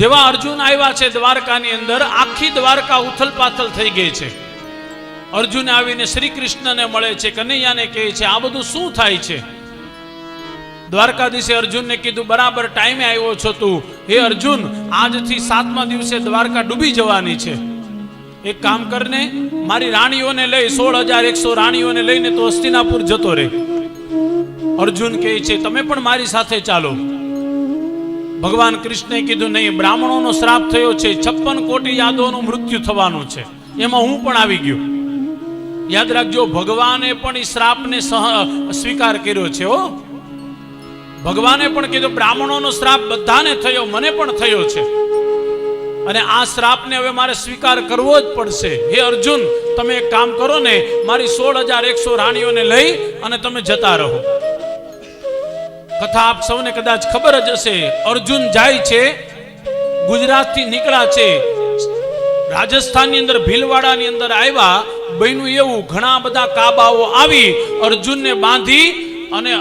જેવા અર્જુન આવ્યા છે દ્વારકાની અંદર, આખી દ્વારકા ઉથલ પાથલ થઈ ગઈ છે. અર્જુન આવીને શ્રી કૃષ્ણને મળે છે, કનૈયાને કહે છે, આ બધું શું થાય છે? દ્વારકાધીશે અર્જુનને કીધું, બરાબર ટાઈમે આવ્યો છો તું. હે અર્જુન, આજથી સાતમા દિવસે દ્વારકા ડૂબી જવાની છે. એક કામ કરને, મારી રાણીઓને લઈ, સોળ હજાર એકસો રાણીઓને લઈને તો હસ્તિનાપુર જતો રહે અર્જુન કહે છે, તમે પણ મારી સાથે ચાલો. ભગવાન કૃષ્ણે કીધું, નહીં, બ્રાહ્મણોનો શ્રાપ થયો છે, છપ્પન કોટી યાદવનું મૃત્યુ થવાનું છે. એમાં હું પણ આવી ગયો. યાદ રાખજો, ભગવાને પણ એ શ્રાપને સ્વીકાર કર્યો છે, હો. ભગવાને પણ કીધું, બ્રાહ્મણોનો શ્રાપ બધાને થયો, મને પણ થયો છે. અને આ શ્રાપને હવે મારે સ્વીકાર કરવો જ પડશે. હે અર્જુન, તમે એક કામ કરો ને, મારી સોળ હજાર એકસો રાણીઓને લઈ અને તમે જતા રહો. કથા આપ સૌને કદાચ ખબર જ હશે. અર્જુન જાય છે, ગુજરાતથી નીકળ્યા છે. રાજસ્થાનની અંદર, ભીલવાડાની અંદર આવ્યા. બન્યું એવું, ઘણા બધા કાબાઓ આવી, અર્જુનને બાંધી અને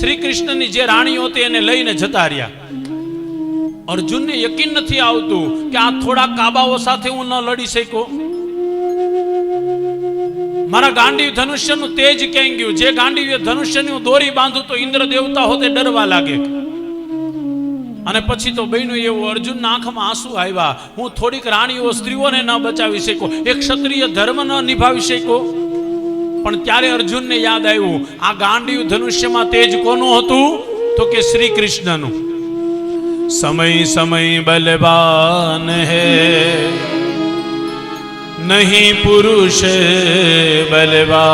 શ્રી કૃષ્ણની જે રાણીઓ હતી એને લઈને જતા રહ્યા. અર્જુનને યકીન નથી આવતું કે આ થોડા કાબાઓ સાથે હું ન લડી શક્યો. મારા ગાંડીવ ધનુષ્યનું તેજ ક્યાં ગયું? જે ગાંડીવ્ય ધનુષ્યની દોરી બાંધું તો ઇન્દ્ર દેવતા હોતે ડરવા લાગે. અને પછી તો બહેનું એવું, અર્જુનના આંખમાં આંસુ આવ્યા. હું થોડીક રાણીઓ સ્ત્રીઓને ન બચાવી શકો એક ક્ષત્રિય ધર્મ ન નિભાવી શકો પણ ત્યારે અર્જુનને યાદ આવ્યું, આ ગાંડીવ ધનુષ્યમાં તેજ કોનું હતું? તો કે શ્રી કૃષ્ણનું સમય સમય બલવાન હૈ. नहीं पुरुष बलवा।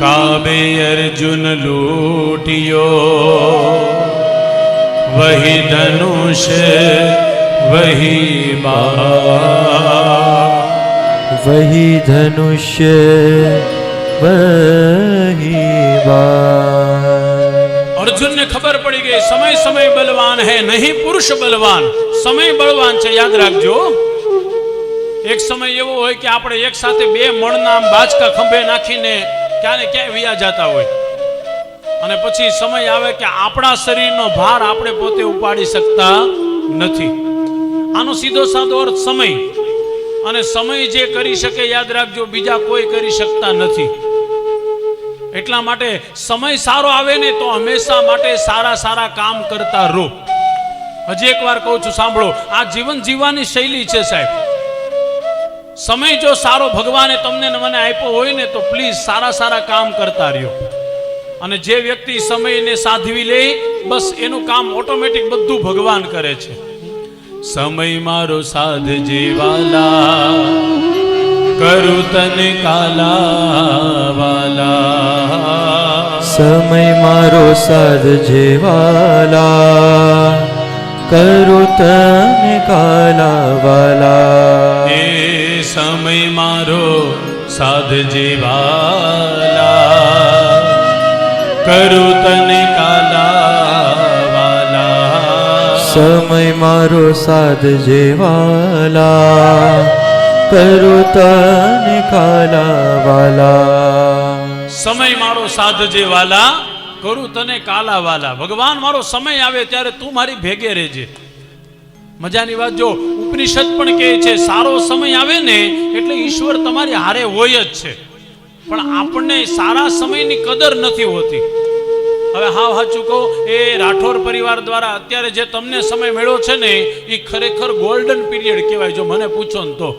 काबे अर्जुन लूटियो। वही धनुष वही बाण। वही धनुष वही बा अर्जुन ने खबर पड़ी गई समय समय बलवान है नहीं पुरुष बलवान। समय बलवान से याद रख जो એક સમય એવો હોય કે આપણે એક સાથે બે મણના આમ બાચકા ખંભે નાખીને ક્યાંને ક્યાંય વિયા જતા હોય. અને પછી સમય આવે કે આપણા શરીરનો ભાર આપણે પોતે ઉપાડી શકતા નથી. આનો સીધો સાધો અર્થ સમય. અને સમય જે કરી શકે યાદ રાખજો, બીજા કોઈ કરી શકતા નથી. એટલા માટે સમય સારો આવે ને તો હંમેશા માટે સારા સારા કામ કરતા રહો. હજી એકવાર કહું છું, સાંભળો, આ જીવન જીવવાની શૈલી છે સાહેબ. સમય જો સારો ભગવાને તમને મને આપ્યો હોય ને તો પ્લીઝ સારા સારા કામ કરતા રહ્યો. અને જે વ્યક્તિ સમયને સાધવી લે, બસ એનું કામ ઓટોમેટિક બધું ભગવાન કરે છે. સમય મારો સાધ જેવાલા, કરું તને કાલા વાલા સમય મારો સાધ જેવાલા. કરો તને કાલા એ સમય મારો સાધ જીવાલા કરું તને કાલાવાલા સમય મારો સાધ જીવાલા કરું તને કાલાવાલા સમય મારો સાધ જેવાલા કરું તને કાલા વાલા ભગવાન, મારો સમય આવે ત્યારે તું મારી ભેગે રહેજે. મજાની વાત, જો ઉપનિષદ પણ કહે છે, સારો સમય આવે ને એટલે ઈશ્વર તમારી હારે હોય જ છે. પણ આપણને સારા સમયની કદર નથી હોતી. હવે હા હા ચૂકો એ રાઠોર પરિવાર દ્વારા અત્યારે જે તમને સમય મળ્યો છે ને એ ખરેખર ગોલ્ડન પીરિયડ કહેવાય, જો મને પૂછો ને તો.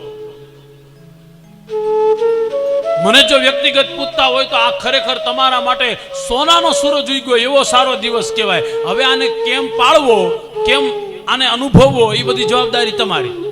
મને જો વ્યક્તિગત પૂછતા હોય તો આ ખરેખર તમારા માટે સોનાનો સૂરજ ઉગ્યો, એવો સારો દિવસ કહેવાય. હવે આને કેમ પાળવો, કેમ આને અનુભવવો, એ બધી જવાબદારી તમારી.